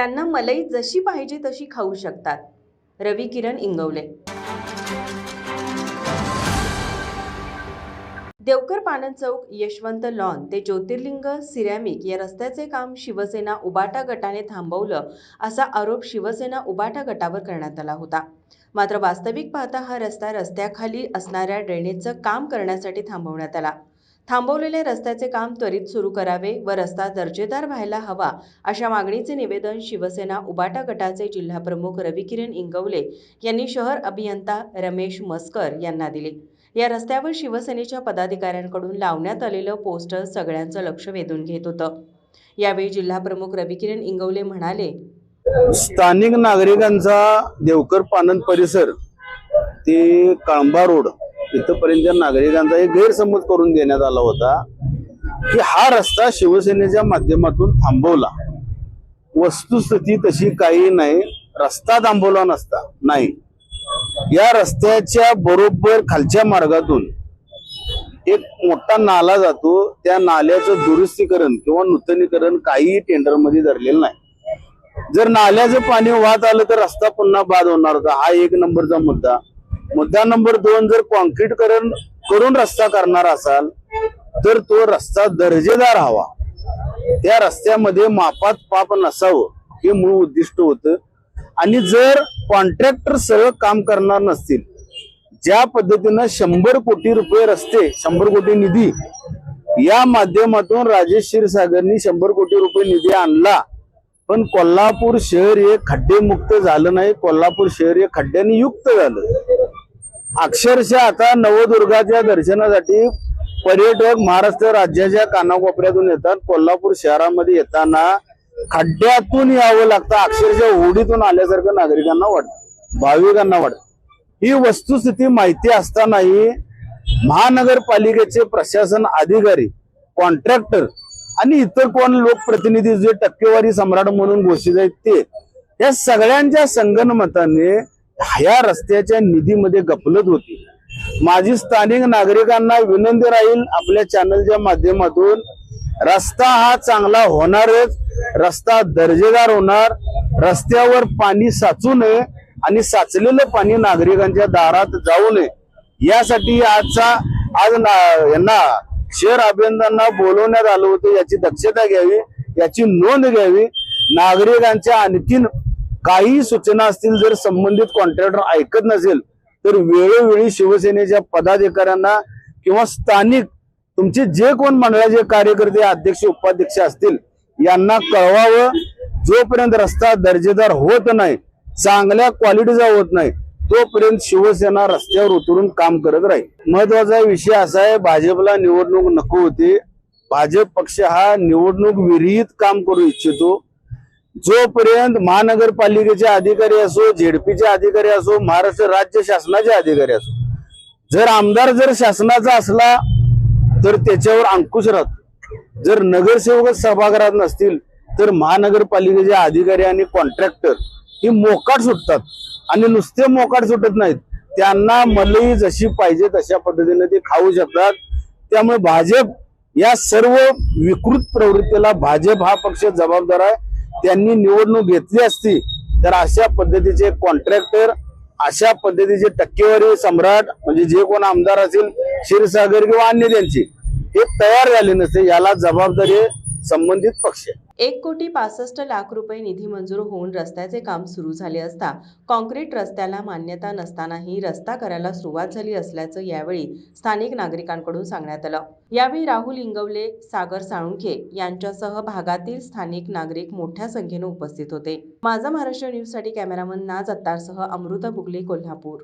त्यांना मलई जशी पाहिजे तशी खाऊ शकतात. रवी किरण इंगवले. देवकर पानन चौक यशवंत लॉन ते ज्योतिर्लिंग सिरॅमिक या रस्त्याचे काम शिवसेना उबाटा गटाने थांबवलं असा आरोप शिवसेना उबाटा गटावर करण्यात आला होता. मात्र वास्तविक पाहता हा रस्ता रस्त्याखाली असणाऱ्या ड्रेनेजचं काम करण्यासाठी थांबवण्यात आला. थांबवलेले रस्त्याचे काम त्वरित सुरू करावे व रस्ता दर्जेदार व्हायला हवा अशा मागणीचे निवेदन शिवसेना उबाटा गटाचे जिल्हाप्रमुख रविकिरण इंगवले यांनी शहर अभियंता रमेश मस्कर यांना दिले. या रस्त्यावर शिवसेनेच्या पदाधिकाऱ्यांकडून लावण्यात आलेलं पोस्टर सगळ्यांचं लक्ष वेधून घेत होतं. यावेळी जिल्हाप्रमुख रविकिरण इंगवले म्हणाले स्थानिक नागरिकांचा देवकर पानन परिसर ते कळंबा रोड इथपर्यंतच्या नागरिकांचा एक गैरसमज करून देण्यात आला होता की हा रस्ता शिवसेनेच्या माध्यमातून थांबवला. वस्तुस्थिती तशी काही नाही रस्ता थांबवला नसता नाही. या रस्त्याच्या बरोबर खालच्या मार्गातून एक मोठा नाला जातो त्या नाल्याचं दुरुस्तीकरण किंवा नूतनीकरण काही टेंडरमध्ये धरलेलं नाही. जर नाल्याचं पाणी वाहत आलं तर रस्ता पुन्हा बाद होणार होता हा एक नंबरचा मुद्दा. मुद्दा नंबर दोन जर कॉन्क्रीटकरण करून रस्ता करणार असाल तर तो रस्ता दर्जेदार हवा. त्या रस्त्यामध्ये मापात पाप नसावं हे मूळ उद्दिष्ट होतं. आणि जर कॉन्ट्रॅक्टर सरळ काम करणार नसतील ज्या पद्धतीनं शंभर कोटी रुपये रस्ते शंभर कोटी निधी या माध्यमातून राजेश क्षीरसागरनी शंभर कोटी रुपये निधी आणला पण कोल्हापूर शहर हे खड्डेमुक्त झालं नाही. कोल्हापूर शहर हे खड्ड्यांनी युक्त झालं. अक्षरशः आता नवदुर्गाच्या दर्शनासाठी पर्यटक महाराष्ट्र राज्याच्या कानाकोपऱ्यातून येतात. कोल्हापूर शहरामध्ये येताना खड्ड्यातून यावं लागतं. अक्षरशः होडीतून आल्यासारखं नागरिकांना वाटत. भाविकांना वाटत. ही वस्तुस्थिती माहिती असतानाही महानगरपालिकेचे प्रशासन अधिकारी कॉन्ट्रॅक्टर आणि इतर कोण लोकप्रतिनिधी जे टक्केवारी सम्राट म्हणून घोषित आहेत ते या सगळ्यांच्या संगनमताने ह्या रस्त्याच्या निधीमध्ये गपलत होती. माझी स्थानिक नागरिकांना विनंती राहील आपल्या चॅनलच्या माध्यमातून रस्ता हा चांगला होणारच रस्ता दर्जेदार होणार रस्त्यावर पाणी साचू नये आणि साचलेलं पाणी नागरिकांच्या दारात जाऊ नये. यासाठी आजचा आज ना- यांना शहर अभियंत्यांना बोलवण्यात आलं होतं याची दक्षता घ्यावी याची नोंद घ्यावी. नागरिकांच्या आणखीन काही सूचना असतील जर संबंधित कॉन्ट्रॅक्टर ऐकत नसेल तर वेळोवेळी शिवसेनेच्या पदाधिकाऱ्यांना किंवा स्थानिक तुमचे जे कोण मंडळाचे कार्यकर्ते अध्यक्ष उपाध्यक्ष असतील यांना कळवावं. जोपर्यंत रस्ता दर्जेदार होत नाही चांगल्या क्वालिटीचा होत नाही तोपर्यंत शिवसेना रस्त्यावर उतरून काम करत राहील. महत्त्वाचा विषय असा आहे भाजपला निवडणूक नको होती. भाजप पक्ष हा निवडणूक विरहित काम करू इच्छितो. जोपर्यंत महानगरपालिकेचे अधिकारी असो झेडपीचे अधिकारी असो महाराष्ट्र राज्य शासनाचे अधिकारी असो जर आमदार जर शासनाचा असला तर त्याच्यावर अंकुश राहतो. जर नगरसेवक सभागृहात नसतील तर महानगरपालिकेचे अधिकारी आणि कॉन्ट्रॅक्टर ही मोकाट सुटतात. आणि नुसते मोकाट सुटत नाहीत. त्यांना मलई जशी पाहिजे तशा पद्धतीने ते खाऊ शकतात. त्यामुळे भाजप या सर्व विकृत प्रवृत्तीला भाजप हा पक्ष जबाबदार आहे. त्यांनी निवडणूक घेतली असती तर अशा पद्धतीचे कॉन्ट्रॅक्टर अशा पद्धतीचे टक्केवारी सम्राट म्हणजे जे कोण आमदार असेल क्षीरसागर किंवा अन्य त्यांची हे तयार झाले नसते. याला जबाबदारी आहे संबंधित पक्ष एक कोटी पासष्ट लाख रुपये निधी मंजूर होऊन रस्त्याचे काम सुरू झाले असता कॉन्क्रीट रस्त्याला मान्यता नसतानाही रस्ता करायला सुरुवात झाली असल्याचं यावेळी स्थानिक नागरिकांकडून सांगण्यात आलं. यावेळी राहुल इंगवले सागर साळुंखे यांच्यासह भागातील स्थानिक नागरिक मोठ्या संख्येने उपस्थित होते. माझा महाराष्ट्र न्यूजसाठी कॅमेरामन नाज अत्तारसह अमृता बुगले कोल्हापूर.